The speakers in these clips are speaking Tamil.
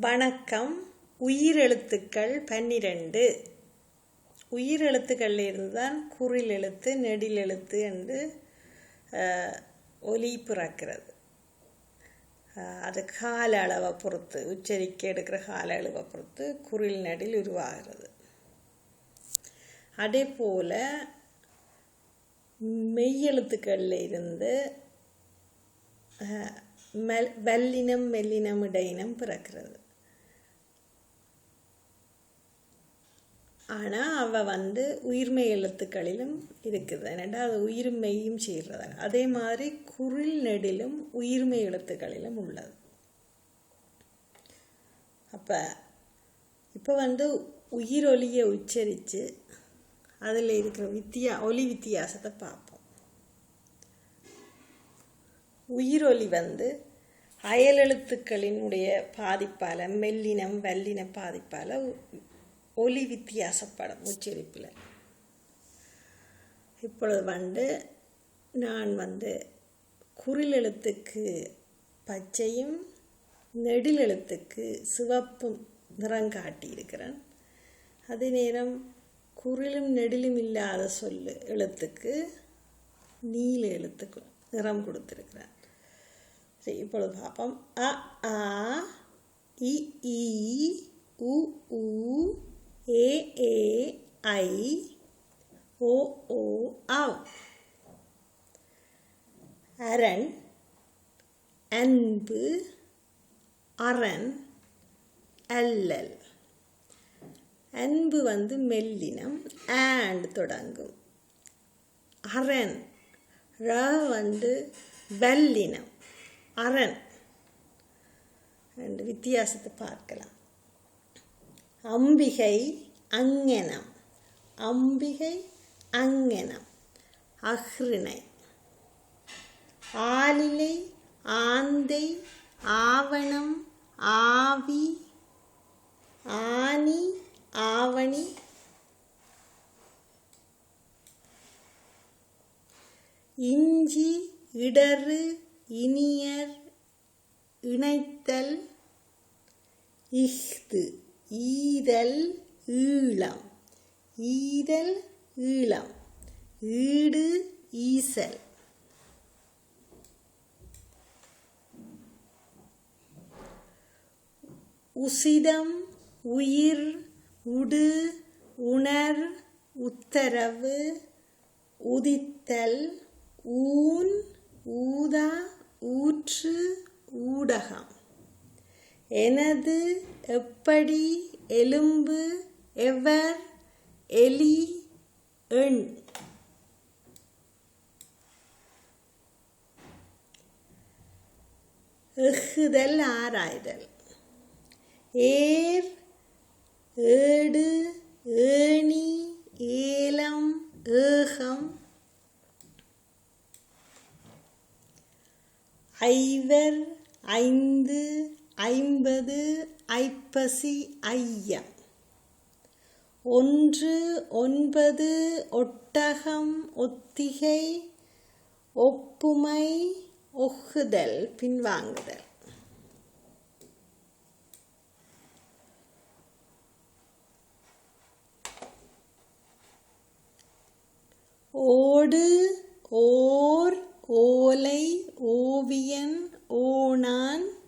வணக்கம். உயிரெழுத்துக்கள் பன்னிரண்டு. உயிரெழுத்துக்களில் இருந்து தான் குறில் எழுத்து நெடில் எழுத்து என்று ஒலி பிறக்கிறது. அது கால அளவை பொறுத்து உச்சரிக்க எடுக்கிற கால அளவை பொறுத்து குரில் நெடில் உருவாகிறது. அதே போல் மெய்யெழுத்துக்களில் இருந்து மெல் வல்லினம் மெல்லினம் இடையினம் பிறக்கிறது. ஆனால் அவள் வந்து உயிர்மெய் எழுத்துக்களிலும் இருக்குது. ஏன்னாண்டா அது உயிர்மெய்யும் செய்கிறதாங்க அதே மாதிரி குரில் நெடிலும் உயிர்மெய் எழுத்துக்களிலும் உள்ளது. அப்போ இப்போ வந்து உயிரொலியை உச்சரித்து அதில் இருக்கிற வித்தியா ஒலி வித்தியாசத்தை பார்ப்போம். உயிரொலி வந்து அயலெழுத்துக்களினுடைய பாதிப்பால் மெல்லினம் வல்லின பாதிப்பால் ஒலி வித்தியாசப்படும் உச்சரிப்பில் இப்பொழுது வந்து நான் வந்து குரில் எழுத்துக்கு பச்சையும் நெடில் எழுத்துக்கு சிவப்பும் நிறம் காட்டியிருக்கிறேன். அதே நேரம் குரிலும் நெடிலும் இல்லாத சொல்லு எழுத்துக்கு நீல எழுத்துக்கு நிறம் கொடுத்துருக்கிறேன். சரி இப்பொழுது பார்ப்போம். அ ஆ இ ஈ உ ஏஏஐ ஏ ஏ ஐ ஓ அரண் அன்பு அரண் அல்லல். அன்பு வந்து மெல்லினம் ஆண்ட் தொடங்கும். அரண் ர வந்து வெல்லினம் அரண். ரெண்டு வித்தியாசத்தை பார்க்கலாம். அம்பிகை அங்கனம். அம்பிகை அங்கனம். அஹ்ரிணை ஆலிலை ஆந்தை ஆவணம் ஆவி ஆனி ஆவணி. இஞ்சி இடறு இனியர் இணைத்தல் இஃது. ஈதல் ஈழம். ஈதல் ஈழம். ஈடு ஈசல். உசிதம் உயிர் உடு உணர் உத்தரவு உதித்தல் ஊன் ஊதா ஊற்று ஊடகம். எனது எப்படி எலும்பு எவர் எலி எண்? எஃகுதல் ஆராய்தல். ஏர் ஏடு ஏணி ஏலம் ஏகம். ஐவர் ஐந்து ஐம்பது ஐப்பசி ஐயம். ஒன்று ஒன்பது ஒட்டகம் ஒத்திகை ஒப்புமை ஒகுதல் பின்வாங்குதல். ஓடு ஓர் ஓலை ஓவியன் ஓணான்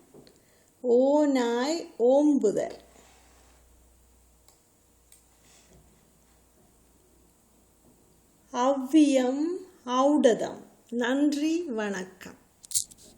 ஓநாய் ஓம்புதல். அவ்வியம் ஔடதம். நன்றி வணக்கம்.